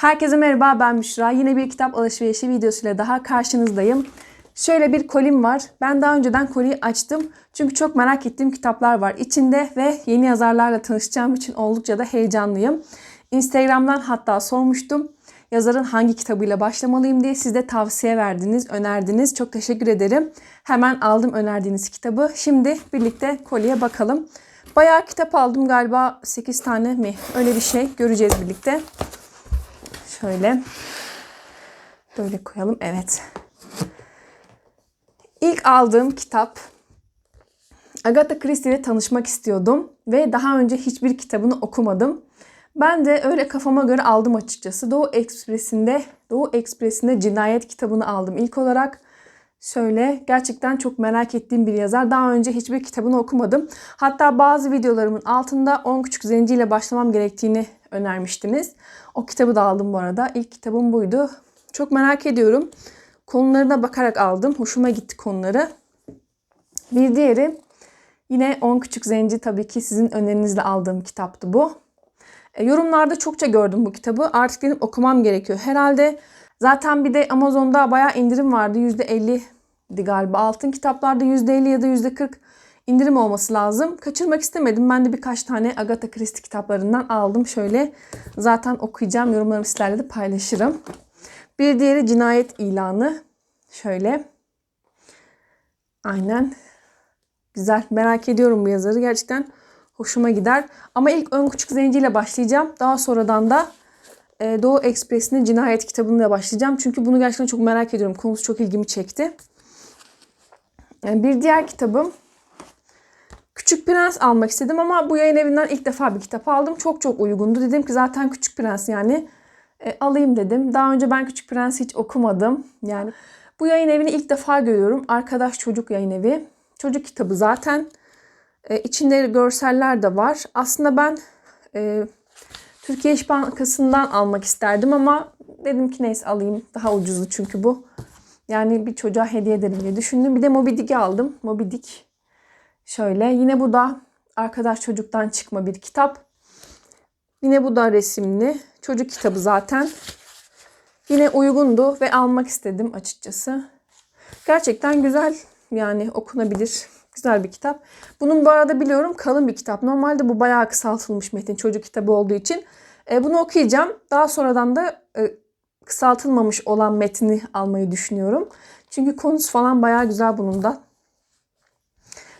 Herkese merhaba ben Müşra. Yine bir kitap alışverişi videosuyla daha karşınızdayım. Şöyle bir kolim var. Ben daha önceden koliyi açtım. Çünkü çok merak ettiğim kitaplar var içinde ve yeni yazarlarla tanışacağım için oldukça da heyecanlıyım. Instagram'dan hatta sormuştum. Yazarın hangi kitabıyla başlamalıyım diye siz de tavsiye verdiniz, önerdiniz. Çok teşekkür ederim. Hemen aldım önerdiğiniz kitabı. Şimdi birlikte koliye bakalım. Bayağı kitap aldım galiba 8 tane mi? Öyle bir şey. Göreceğiz birlikte. Şöyle. Böyle koyalım. Evet. İlk aldığım kitap Agatha Christie ile tanışmak istiyordum ve daha önce hiçbir kitabını okumadım. Ben de öyle kafama göre aldım açıkçası. Doğu Ekspresi'nde Doğu Ekspresi'nde cinayet kitabını aldım ilk olarak. Şöyle gerçekten çok merak ettiğim bir yazar. Daha önce hiçbir kitabını okumadım. Hatta bazı videolarımın altında 10 Küçük Zenci ile başlamam gerektiğini önermiştiniz. O kitabı da aldım bu arada. İlk kitabım buydu. Çok merak ediyorum. Konularına bakarak aldım. Hoşuma gitti konuları. Bir diğeri yine 10 Küçük Zenci tabii ki sizin önerinizle aldığım kitaptı bu. E, yorumlarda çokça gördüm bu kitabı. Artık benim okumam gerekiyor. Herhalde zaten bir de Amazon'da bayağı indirim vardı. %50'di galiba. Altın kitaplarda %50 ya da %40 indirim olması lazım. Kaçırmak istemedim. Ben de birkaç tane Agatha Christie kitaplarından aldım. Şöyle zaten okuyacağım. Yorumlarımı sizlerle de paylaşırım. Bir diğeri cinayet ilanı. Şöyle. Aynen. Güzel. Merak ediyorum bu yazarı. Gerçekten hoşuma gider. Ama ilk Ön Küçük Zenci ile başlayacağım. Daha sonradan da Doğu Ekspresi'nin cinayet kitabını başlayacağım. Çünkü bunu gerçekten çok merak ediyorum. Konusu çok ilgimi çekti. Bir diğer kitabım Küçük Prens almak istedim ama bu yayın evinden ilk defa bir kitap aldım. Çok çok uygundu. Dedim ki zaten Küçük Prens yani e, alayım dedim. Daha önce ben Küçük Prens hiç okumadım. Yani bu yayın evini ilk defa görüyorum. Arkadaş Çocuk Yayın Evi. Çocuk kitabı zaten. E, içinde görseller de var. Aslında ben e, Türkiye İş Bankası'ndan almak isterdim ama dedim ki neyse alayım. Daha ucuzdu çünkü bu. Yani bir çocuğa hediye ederim diye düşündüm. Bir de Moby aldım. Moby. Şöyle. Yine bu da arkadaş çocuktan çıkma bir kitap. Yine bu da resimli. Çocuk kitabı zaten. Yine uygundu ve almak istedim açıkçası. Gerçekten güzel yani okunabilir. Güzel bir kitap. Bunun bu arada biliyorum kalın bir kitap. Normalde bu bayağı kısaltılmış metin çocuk kitabı olduğu için. E, bunu okuyacağım. Daha sonradan da e, kısaltılmamış olan metni almayı düşünüyorum. Çünkü konusu falan bayağı güzel bunun da.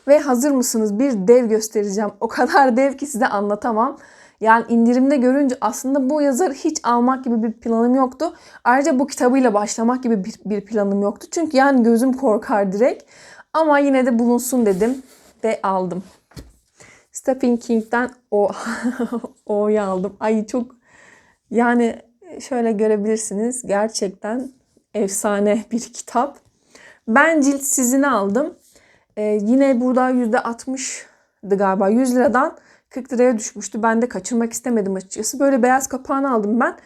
Ve hazır mısınız? Bir dev göstereceğim. O kadar dev ki size anlatamam. Yani indirimde görünce aslında bu yazarı hiç almak gibi bir planım yoktu. Ayrıca bu kitabıyla başlamak gibi bir, bir planım yoktu. Çünkü yani gözüm korkar direkt. Ama yine de bulunsun dedim ve aldım. Stephen King'den o O'yu aldım. Ay çok yani şöyle görebilirsiniz. Gerçekten efsane bir kitap. Ben cilt sizini aldım. Ee, yine burada %60'dı galiba. 100 liradan 40 liraya düşmüştü. Ben de kaçırmak istemedim açıkçası. Böyle beyaz kapağını aldım ben.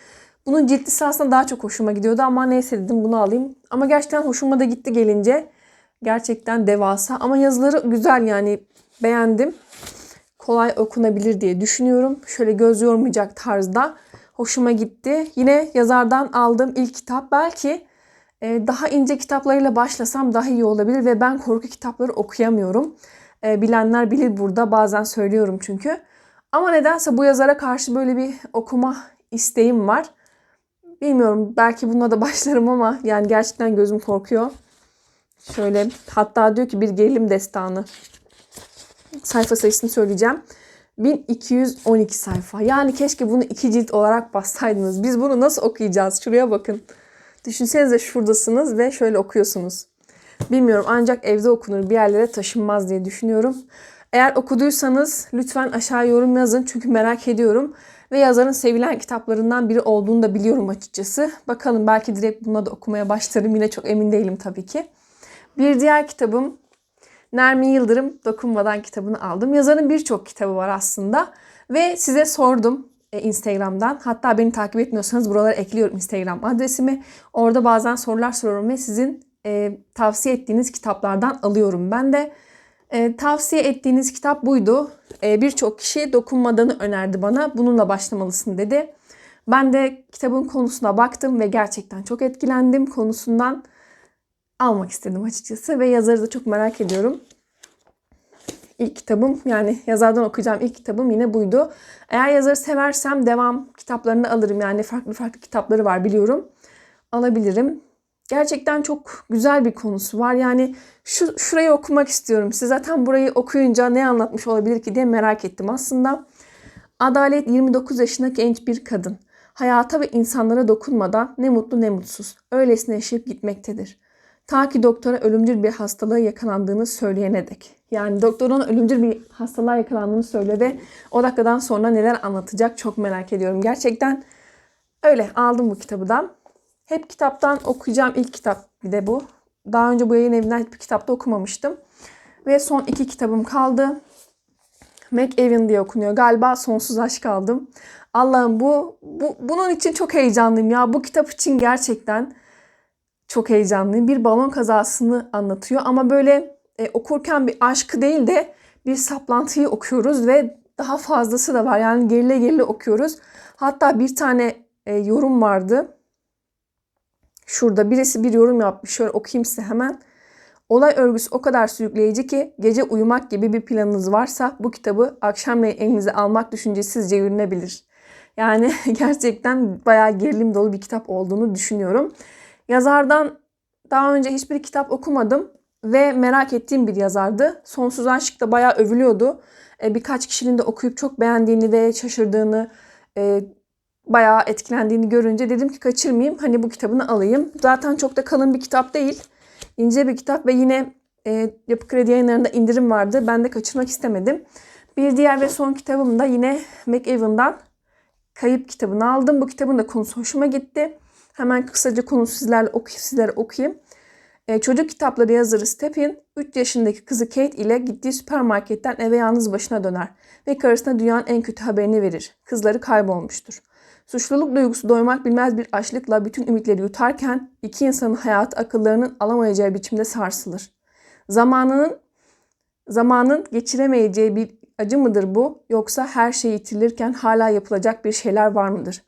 Bunun ciltlisi aslında daha çok hoşuma gidiyordu ama neyse dedim bunu alayım. Ama gerçekten hoşuma da gitti gelince. Gerçekten devasa ama yazıları güzel yani beğendim. Kolay okunabilir diye düşünüyorum. Şöyle göz yormayacak tarzda. Hoşuma gitti. Yine yazardan aldığım ilk kitap. Belki e, daha ince kitaplarıyla başlasam daha iyi olabilir ve ben korku kitapları okuyamıyorum. E, bilenler bilir burada. Bazen söylüyorum çünkü. Ama nedense bu yazara karşı böyle bir okuma isteğim var. Bilmiyorum belki bununla da başlarım ama yani gerçekten gözüm korkuyor. Şöyle hatta diyor ki bir gerilim destanı. Sayfa sayısını söyleyeceğim. 1212 sayfa. Yani keşke bunu iki cilt olarak bassaydınız. Biz bunu nasıl okuyacağız? Şuraya bakın. Düşünsenize şuradasınız ve şöyle okuyorsunuz. Bilmiyorum ancak evde okunur bir yerlere taşınmaz diye düşünüyorum. Eğer okuduysanız lütfen aşağı yorum yazın çünkü merak ediyorum. Ve yazarın sevilen kitaplarından biri olduğunu da biliyorum açıkçası. Bakalım belki direkt buna da okumaya başlarım. Yine çok emin değilim tabii ki. Bir diğer kitabım Nermin Yıldırım Dokunmadan kitabını aldım. Yazarın birçok kitabı var aslında. Ve size sordum e, Instagram'dan. Hatta beni takip etmiyorsanız buralara ekliyorum Instagram adresimi. Orada bazen sorular soruyorum ve sizin e, tavsiye ettiğiniz kitaplardan alıyorum. Ben de e, tavsiye ettiğiniz kitap buydu. E, birçok kişi Dokunmadan'ı önerdi bana. Bununla başlamalısın dedi. Ben de kitabın konusuna baktım ve gerçekten çok etkilendim. Konusundan almak istedim açıkçası ve yazarı da çok merak ediyorum. İlk kitabım yani yazardan okuyacağım ilk kitabım yine buydu. Eğer yazarı seversem devam kitaplarını alırım. Yani farklı farklı kitapları var biliyorum. Alabilirim. Gerçekten çok güzel bir konusu var. Yani şu şurayı okumak istiyorum. Siz zaten burayı okuyunca ne anlatmış olabilir ki diye merak ettim aslında. Adalet 29 yaşındaki genç bir kadın. Hayata ve insanlara dokunmadan ne mutlu ne mutsuz. Öylesine yaşayıp gitmektedir. Ta ki doktora ölümcül bir hastalığa yakalandığını söyleyene dek. Yani doktorun ölümcül bir hastalığa yakalandığını söyle ve o dakikadan sonra neler anlatacak çok merak ediyorum. Gerçekten öyle aldım bu kitabı da. Hep kitaptan okuyacağım ilk kitap bir de bu. Daha önce bu yayın evinden hiçbir kitapta okumamıştım. Ve son iki kitabım kaldı. McEwan diye okunuyor. Galiba Sonsuz Aşk aldım. Allah'ım bu, bu bunun için çok heyecanlıyım ya. Bu kitap için gerçekten çok heyecanlıyım. Bir balon kazasını anlatıyor ama böyle e, okurken bir aşkı değil de bir saplantıyı okuyoruz ve daha fazlası da var. Yani gerile gerile okuyoruz. Hatta bir tane e, yorum vardı. Şurada birisi bir yorum yapmış. Şöyle okuyayım size hemen. Olay örgüsü o kadar sürükleyici ki gece uyumak gibi bir planınız varsa bu kitabı akşamleyin elinize almak düşüncesizce yürünebilir. Yani gerçekten bayağı gerilim dolu bir kitap olduğunu düşünüyorum. Yazardan daha önce hiçbir kitap okumadım ve merak ettiğim bir yazardı. Sonsuz Aşk da bayağı övülüyordu. E, birkaç kişinin de okuyup çok beğendiğini ve şaşırdığını, e, bayağı etkilendiğini görünce dedim ki kaçırmayayım. Hani bu kitabını alayım. Zaten çok da kalın bir kitap değil. İnce bir kitap ve yine e, Yapı Kredi yayınlarında indirim vardı. Ben de kaçırmak istemedim. Bir diğer ve son kitabım da yine McEwan'dan Kayıp kitabını aldım. Bu kitabın da konusu hoşuma gitti. Hemen kısaca konu sizlerle okuyayım, sizlere okuyayım. Ee, çocuk kitapları yazarı Stephen 3 yaşındaki kızı Kate ile gittiği süpermarketten eve yalnız başına döner ve karısına dünyanın en kötü haberini verir. Kızları kaybolmuştur. Suçluluk duygusu doymak bilmez bir açlıkla bütün ümitleri yutarken iki insanın hayatı akıllarının alamayacağı biçimde sarsılır. Zamanının zamanın geçiremeyeceği bir acı mıdır bu yoksa her şey yitirilirken hala yapılacak bir şeyler var mıdır?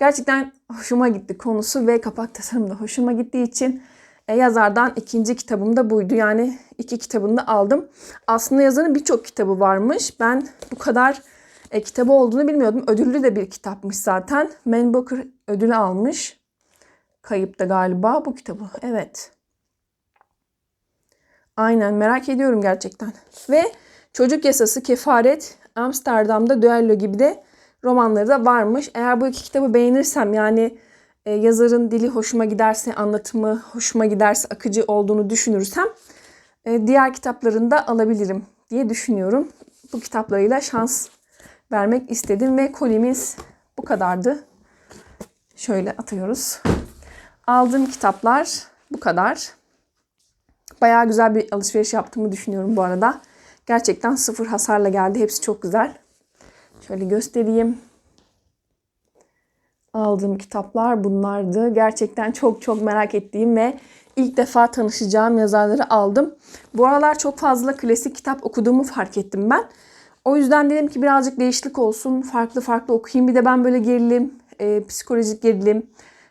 Gerçekten hoşuma gitti konusu ve kapak tasarımı da hoşuma gittiği için e, yazardan ikinci kitabım da buydu. Yani iki kitabını da aldım. Aslında yazarın birçok kitabı varmış. Ben bu kadar e, kitabı olduğunu bilmiyordum. Ödüllü de bir kitapmış zaten. Man Booker ödülü almış. Kayıpta galiba bu kitabı. Evet. Aynen merak ediyorum gerçekten. Ve Çocuk Yasası, Kefaret, Amsterdam'da Düello gibi de romanları da varmış. Eğer bu iki kitabı beğenirsem yani e, yazarın dili hoşuma giderse, anlatımı hoşuma giderse, akıcı olduğunu düşünürsem e, diğer kitaplarını da alabilirim diye düşünüyorum. Bu kitaplarıyla şans vermek istedim ve kolimiz bu kadardı. Şöyle atıyoruz. Aldığım kitaplar bu kadar. Bayağı güzel bir alışveriş yaptığımı düşünüyorum bu arada. Gerçekten sıfır hasarla geldi. Hepsi çok güzel. Şöyle göstereyim. Aldığım kitaplar bunlardı. Gerçekten çok çok merak ettiğim ve ilk defa tanışacağım yazarları aldım. Bu aralar çok fazla klasik kitap okuduğumu fark ettim ben. O yüzden dedim ki birazcık değişiklik olsun. Farklı farklı okuyayım. Bir de ben böyle gerilim, e, psikolojik gerilim,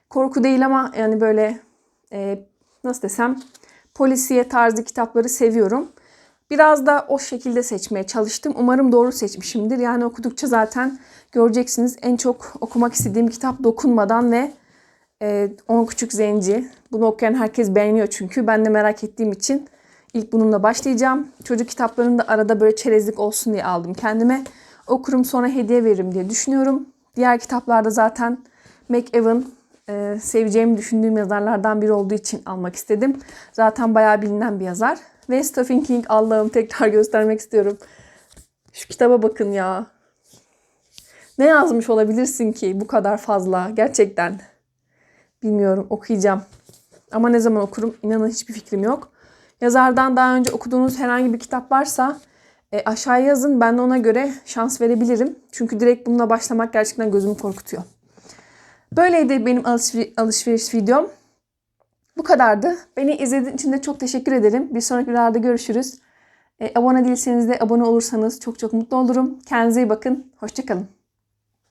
korku değil ama yani böyle e, nasıl desem polisiye tarzı kitapları seviyorum. Biraz da o şekilde seçmeye çalıştım. Umarım doğru seçmişimdir. Yani okudukça zaten göreceksiniz en çok okumak istediğim kitap Dokunmadan ve e, On Küçük Zenci. Bunu okuyan herkes beğeniyor çünkü. Ben de merak ettiğim için ilk bununla başlayacağım. Çocuk kitaplarını da arada böyle çerezlik olsun diye aldım kendime. Okurum sonra hediye veririm diye düşünüyorum. Diğer kitaplarda zaten McEwan e, seveceğimi düşündüğüm yazarlardan biri olduğu için almak istedim. Zaten bayağı bilinen bir yazar. Ve Stephen King Allah'ım tekrar göstermek istiyorum. Şu kitaba bakın ya. Ne yazmış olabilirsin ki bu kadar fazla gerçekten? Bilmiyorum okuyacağım. Ama ne zaman okurum inanın hiçbir fikrim yok. Yazardan daha önce okuduğunuz herhangi bir kitap varsa e, aşağıya yazın. Ben de ona göre şans verebilirim. Çünkü direkt bununla başlamak gerçekten gözümü korkutuyor. Böyleydi benim alışveriş, alışveriş videom. Bu kadardı. Beni izlediğiniz için de çok teşekkür ederim. Bir sonraki videoda görüşürüz. E, abone değilseniz de abone olursanız çok çok mutlu olurum. Kendinize iyi bakın. Hoşçakalın.